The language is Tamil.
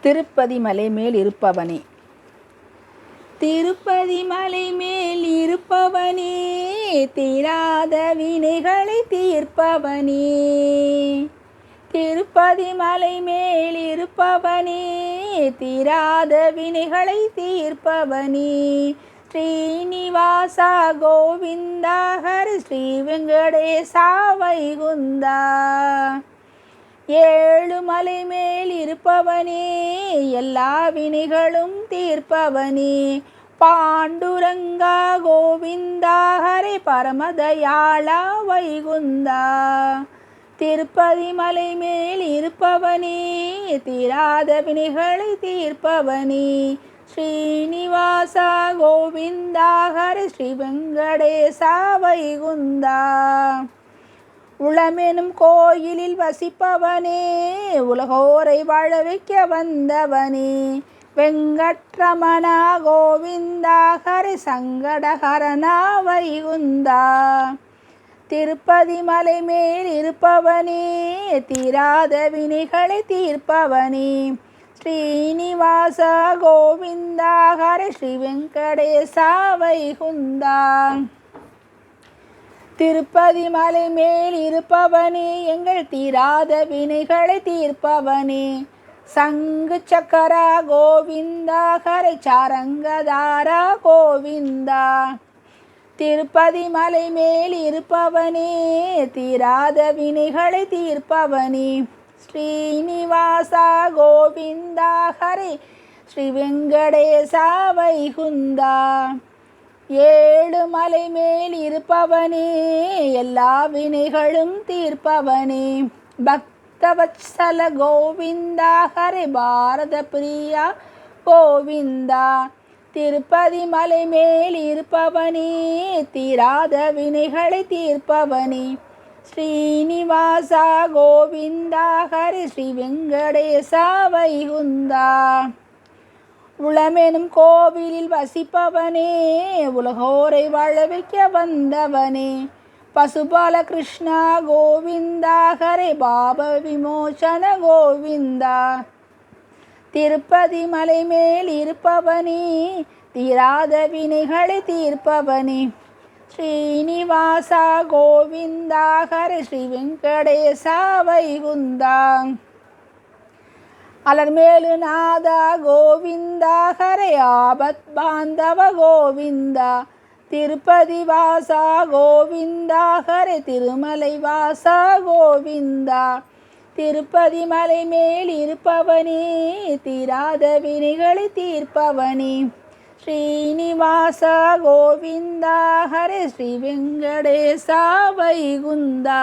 திருப்பதி மலை மேல் இருப்பவனே. திருப்பதி மலை மேல் இருப்பவனே தீராத வினைகளை தீர்ப்பவனே. திருப்பதி மலை மேல் இருப்பவனே தீராத வினைகளை தீர்ப்பவனே. ஸ்ரீனிவாசா கோவிந்தா ஹரி ஸ்ரீ வெங்கடேசா வைகுந்தா. ஏழு மலை மேல் இருப்பவனே எல்லா வினைகளும் தீர்ப்பவனே. பாண்டுரங்கா கோவிந்தா ஹரி பரமதயாளா வைகுந்தா. திருப்பதி மலை மேல் இருப்பவனே தீராத வினைகளை தீர்ப்பவனே. ஸ்ரீனிவாசா கோவிந்தா ஹரி ஸ்ரீ வெங்கடேசா வைகுந்தா. உளமெனும் கோயிலில் வசிப்பவனே உலகோரை வாழ வைக்க வந்தவனே. வெங்கட்ரமணா கோவிந்தா ஹரி சங்கடஹரணா வைகுந்தா திருப்பதி மலை மேல் இருப்பவனே தீராத வினைகளை தீர்ப்பவனே. ஸ்ரீனிவாச கோவிந்தா ஹரி ஸ்ரீ வெங்கடேசா வைகுந்தா திருப்பதி மலை மேல் இருப்பவனே எங்கள் தீராத வினைகளை தீர்ப்பவனே. சங்கு சக்கரா கோவிந்தா கரை சாரங்கதாரா கோவிந்தா. திருப்பதி மலை மேல் இருப்பவனே தீராத வினைகளை தீர்ப்பவனே. ஸ்ரீனிவாசா கோவிந்தா ஹரி ஸ்ரீ வெங்கடேசா வைகுந்தா. ஏழு மலை மேல் இருப்பவனே எல்லா வினைகளும் தீர்ப்பவனே. பக்தவத்சல கோவிந்தா ஹரி பாரத பிரியா கோவிந்தா. திருப்பதி மலை மேல் இருப்பவனே தீராத வினைகளை தீர்ப்பவனே. ஸ்ரீனிவாசா கோவிந்தா ஹரி ஸ்ரீ வெங்கடேசா வைகுந்தா. உளமெனும் கோவிலில் வசிப்பவனே உலகோரை வாழ வைக்க வந்தவனே. பசுபால கிருஷ்ணா கோவிந்தா ஹரே பாப விமோசன கோவிந்தா. திருப்பதி மலை மேல் இருப்பவனே தீராத வினைகளை தீர்ப்பவனே. ஸ்ரீனிவாசா கோவிந்தா ஹரி ஸ்ரீ வெங்கடேசா வைகுந்தா. அலர்மேலு நாதா கோவிந்தா ஹரையாபத் பாந்தவ கோவிந்தா. திருப்பதி வாசா கோவிந்தா ஹரே திருமலை வாசா கோவிந்தா. திருப்பதி மலை மேல் இருப்பவனே தீராத வினைகளை தீர்ப்பவனே. ஸ்ரீனிவாசா கோவிந்தா ஹரே ஸ்ரீ வெங்கடேசா வைகுந்தா.